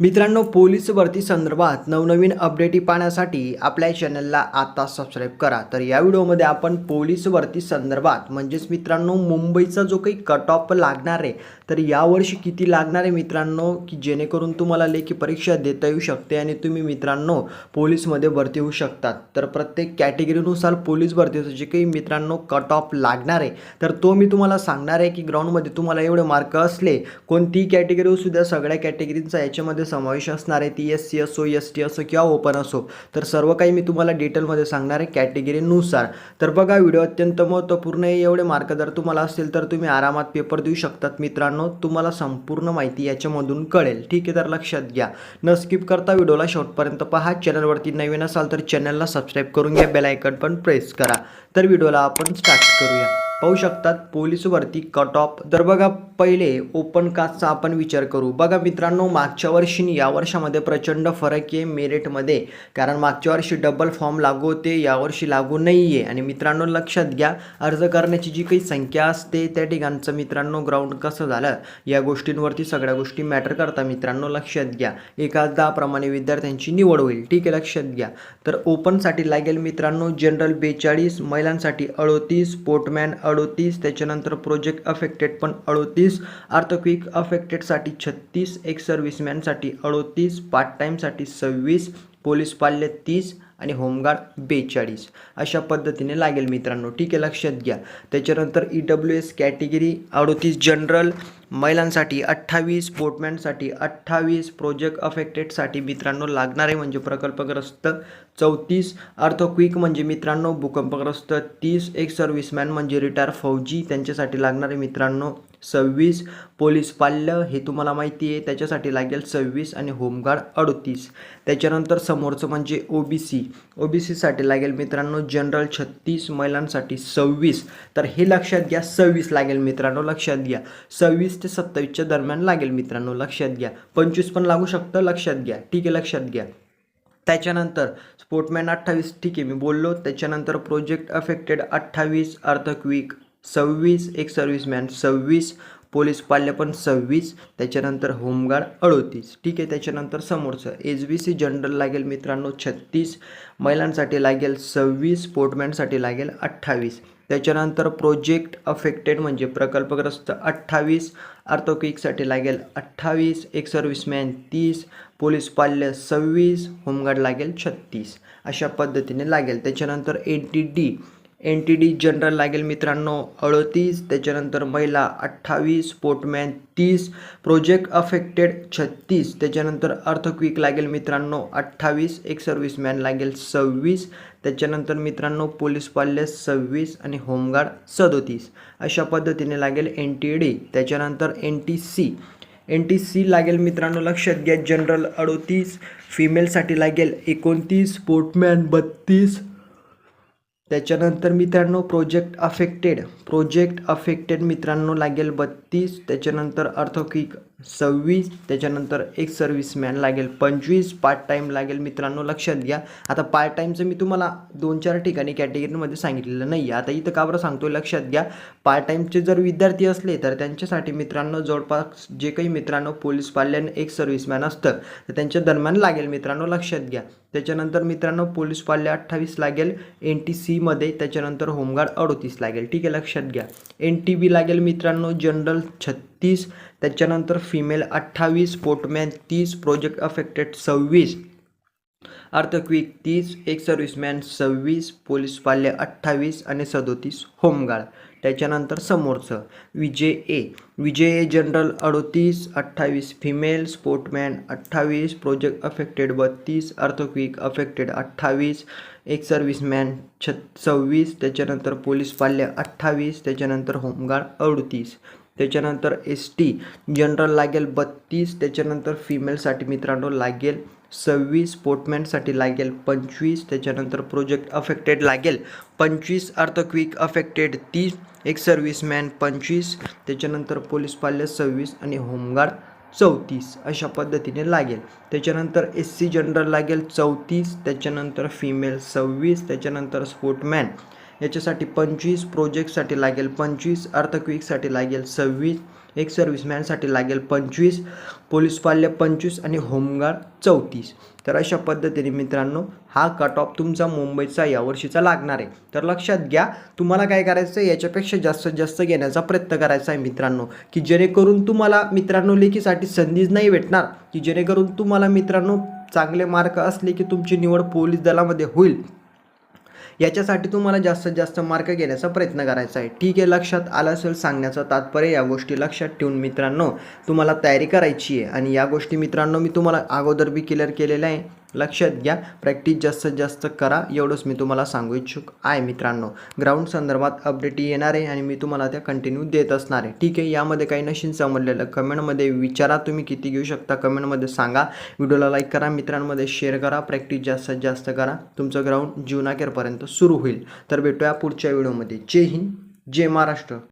मित्रांनो पोलीस भरती संदर्भात नवनवीन अपडेटी पाहण्यासाठी आपल्या चॅनलला आता सबस्क्राईब करा. तर या व्हिडिओमध्ये आपण पोलीस भरती संदर्भात म्हणजेच मित्रांनो मुंबईचा जो काही कट ऑफ लागणार आहे तर यावर्षी किती लागणार आहे मित्रांनो की जेणेकरून तुम्हाला लेखी परीक्षा देता येऊ शकते आणि तुम्ही मित्रांनो पोलीसमध्ये भरती होऊ शकतात. तर प्रत्येक कॅटेगरीनुसार पोलीस भरतीचं जे काही मित्रांनो कट ऑफ लागणार आहे तर तो मी तुम्हाला सांगणार आहे की ग्राउंडमध्ये तुम्हाला एवढे मार्क असले कोणतीही कॅटेगरी असू द्या सगळ्या कॅटेगरींचा याच्यामध्ये समावेश असणार आहे ती एस सी असो एस टी असो किंवा ओपन असो तर सर्व काही मी तुम्हाला डिटेलमध्ये सांगणार आहे कॅटेगरीनुसार तर बघा व्हिडिओ अत्यंत महत्त्वपूर्ण आहे एवढे मार्क जर तुम्हाला असतील तर तुम्ही आरामात पेपर देऊ शकतात मित्रांनो. तुम्हाला संपूर्ण माहिती याच्यामधून कळेल. ठीक आहे तर लक्षात घ्या. न स्किप करता व्हिडिओला शेवटपर्यंत पहा. चॅनलवरती नवीन असाल तर चॅनलला सबस्क्राईब करून घ्या. बेलायकन पण प्रेस करा. तर व्हिडिओला आपण स्टार्ट करूया. पाहू शकतात पोलीस भरती कट ऑफ तर बघा पहिले ओपन कास्टचा आपण विचार करू. बघा मित्रांनो मागच्या वर्षी या वर्षामध्ये प्रचंड फरक आहे मेरिटमध्ये. कारण मागच्या वर्षी डबल फॉर्म लागू होते यावर्षी लागू नाही आहे आणि मित्रांनो लक्षात घ्या अर्ज करण्याची जी काही संख्या असते त्या ठिकाणचं मित्रांनो ग्राउंड कसं झालं? या गोष्टींवरती सगळ्या गोष्टी मॅटर करतात मित्रांनो लक्षात घ्या. एकाच दहाप्रमाणे विद्यार्थ्यांची निवड होईल ठीक आहे लक्षात घ्या. तर ओपनसाठी लागेल मित्रांनो जनरल बेचाळीस महिलांसाठी अडोतीस स्पोर्टमॅन अडोतीस त्याच्यानंतर प्रोजेक्ट अफेक्टेड पण अडोतीस अर्थक्विक अफेक्टेडसाठी छत्तीस एक सर्व्हिसमॅनसाठी अडोतीस पार्ट टाईमसाठी सव्वीस पोलीस पाल्य तीस आणि होमगार्ड बेचाळीस. अशा पद्धतीने लागेल मित्रांनो. ठीक आहे लक्षात घ्या. त्याच्यानंतर ई डब्ल्यू एस कॅटेगरी अडोतीस जनरल महिलांसाठी अठ्ठावीस स्पोर्टमॅनसाठी अठ्ठावीस प्रोजेक्ट अफेक्टेडसाठी मित्रांनो लागणारे म्हणजे प्रकल्पग्रस्त चौतीस अर्थक्विक म्हणजे मित्रांनो भूकंपग्रस्त तीस एक सर्व्हिसमॅन म्हणजे रिटायर फौजी त्यांच्यासाठी लागणारे मित्रांनो सव्वीस. पोलीस पाल्य हे तुम्हाला माहिती आहे. त्याच्यासाठी लागेल सव्वीस आणि होमगार्ड अडतीस. त्याच्यानंतर समोरचं म्हणजे O B C O B सीसाठी लागेल मित्रांनो जनरल छत्तीस महिलांसाठी सव्वीस. तर हे लक्षात घ्या सव्वीस लागेल मित्रांनो लक्षात घ्या. सव्वीस ते सत्तावीसच्या दरम्यान लागेल मित्रांनो लक्षात घ्या. पंचवीस पण लागू शकतं लक्षात घ्या. ठीक आहे लक्षात घ्या. त्याच्यानंतर स्पोर्टमॅन अठ्ठावीस ठीक आहे मी बोललो. त्याच्यानंतर प्रोजेक्ट अफेक्टेड अठ्ठावीस अर्थक्विक सव्वीस एक सर्व्हिसमॅन सव्वीस पोलीस पाल्य पण सव्वीस त्याच्यानंतर होमगार्ड अडोतीस. ठीक आहे त्याच्यानंतर समोरचं. एच बी सी जनरल लागेल मित्रांनो छत्तीस महिलांसाठी लागेल सव्वीस स्पोर्टमॅनसाठी लागेल अठ्ठावीस. त्याच्यानंतर प्रोजेक्ट अफेक्टेड म्हणजे प्रकल्पग्रस्त अठ्ठावीस आर्थोकिकसाठी लागेल अठ्ठावीस एक सर्व्हिसमॅन तीस पोलीस पाल्य सव्वीस होमगार्ड लागेल छत्तीस. अशा पद्धतीने लागेल. त्याच्यानंतर N T D N T D general लागेल मित्रांनो. अडतीस त्याच्यानंतर महिला अठ्ठावीस स्पोर्टमॅन तीस प्रोजेक्ट अफेक्टेड छत्तीस त्याच्यानंतर अर्थक्विक लागेल मित्रांनो अठ्ठावीस एक सर्व्हिसमॅन लागेल सव्वीस त्याच्यानंतर मित्रांनो पोलीस पाल्य सव्वीस आणि होमगार्ड सदोतीस. अशा पद्धतीने लागेल एन टी डी त्याच्यानंतर N T C. N T C लागेल मित्रांनो लक्षात घ्या जनरल अडोतीस फिमेलसाठी लागेल एकोणतीस स्पोर्टमॅन बत्तीस त्याच्यानंतर मित्रांनो प्रोजेक्ट अफेक्टेड प्रोजेक्ट अफेक्टेड मित्रांनो लागेल बत्तीस. त्याच्यानंतर अर्थक्विक सव्वीस त्याच्यानंतर एक सर्व्हिसमॅन लागेल पंचवीस पार्ट टाईम लागेल. मित्रांनो लक्षात घ्या. आता पार्ट टाईमचं मी तुम्हाला दोन चार ठिकाणी कॅटेगरीमध्ये सांगितलेलं नाही आहे आता इथं का बरं सांगतो लक्षात घ्या. पार्ट टाईमचे जर विद्यार्थी असले तर त्यांच्यासाठी मित्रांनो जवळपास जे काही मित्रांनो पोलीस पाल्याने एक सर्व्हिसमॅन असतं तर त्यांच्या दरम्यान लागेल मित्रांनो लक्षात घ्या. त्याच्यानंतर मित्रांनो पोलीस पाल्या अठ्ठावीस लागेल एन टी सीमध्ये त्याच्यानंतर होमगार्ड अडोतीस लागेल. ठीक आहे लक्षात घ्या. एन टी बी लागेल मित्रांनो जनरल छत्तीस. तीस त्याच्यानंतर फिमेल अठ्ठावीस स्पोर्टमॅन तीस प्रोजेक्ट अफेक्टेड सव्वीस. अर्थक्विक तीस एक सर्व्हिसमॅन सव्वीस पोलीस पाल्य अठ्ठावीस आणि सदोतीस होमगार्ड. त्याच्यानंतर समोरचं विजय ए. विजय ए जनरल अडोतीस अठ्ठावीस फिमेल स्पोर्टमॅन अठ्ठावीस प्रोजेक्ट अफेक्टेड बत्तीस अर्थक्विक अफेक्टेड अठ्ठावीस एक सर्व्हिसमॅन छ सव्वीस त्याच्यानंतर पोलीस पाल्य अठ्ठावीस त्याच्यानंतर होमगार्ड अडतीस. त्याच्यानंतर एस टी जनरल लागेल बत्तीस. त्याच्यानंतर फिमेलसाठी मित्रांनो लागेल सव्वीस. स्पोर्टमॅनसाठी लागेल पंचवीस. त्याच्यानंतर प्रोजेक्ट अफेक्टेड लागेल पंचवीस. अर्थक्विक अफेक्टेड तीस. एक सर्व्हिसमॅन पंचवीस. त्याच्यानंतर पोलीस पाल्य सव्वीस आणि होमगार्ड चौतीस अशा पद्धतीने लागेल. त्याच्यानंतर एस सी जनरल लागेल चौतीस. त्याच्यानंतर फिमेल सव्वीस. त्याच्यानंतर स्पोर्टमॅन याच्यासाठी पंचवीस प्रोजेक्टसाठी लागेल पंचवीस अर्थक्विकसाठी लागेल सव्वीस एक सर्व्हिसमॅनसाठी लागेल पंचवीस पोलीस पाल्य पंचवीस आणि होमगार्ड चौतीस. तर अशा पद्धतीने मित्रांनो हा कट ऑफ तुमचा मुंबईचा यावर्षीचा लागणार आहे. तर लक्षात घ्या तुम्हाला काय करायचं आहे याच्यापेक्षा जास्तीत जास्त घेण्याचा प्रयत्न करायचा आहे मित्रांनो की जेणेकरून तुम्हाला मित्रांनो लेखीसाठी संधीच नाही भेटणार की जेणेकरून तुम्हाला मित्रांनो चांगले मार्क असले की तुमची निवड पोलीस दलामध्ये होईल. याच्यासाठी तुम्हाला जास्तीत जास्त मार्क घेण्याचा प्रयत्न करायचा आहे. ठीक आहे लक्षात आलं असेल सांगण्याचं तात्पर्य या गोष्टी लक्षात ठेवून मित्रांनो तुम्हाला तयारी करायची आहे. आणि या गोष्टी मित्रांनो मी तुम्हाला अगोदर बी क्लिअर केलेल्या आहे. लक्षात घ्या. प्रॅक्टिस जास्तीत जास्त करा. एवढंच मी तुम्हाला सांगू इच्छुक आहे मित्रांनो. ग्राउंड संदर्भात अपडेट येणार आहे आणि मी तुम्हाला त्या कंटिन्यू देत असणार आहे. ठीक आहे? यामध्ये काही नशीन समजलेलं कमेंटमध्ये विचारा. तुम्ही किती घेऊ शकता कमेंटमध्ये सांगा. व्हिडिओला लाईक करा. मित्रांमध्ये शेअर करा. प्रॅक्टिस जास्तीत जास्त करा. तुमचं ग्राउंड जीवनाखेरपर्यंत सुरू होईल. तर भेटूया पुढच्या व्हिडिओमध्ये जय हिंद. जय महाराष्ट्र.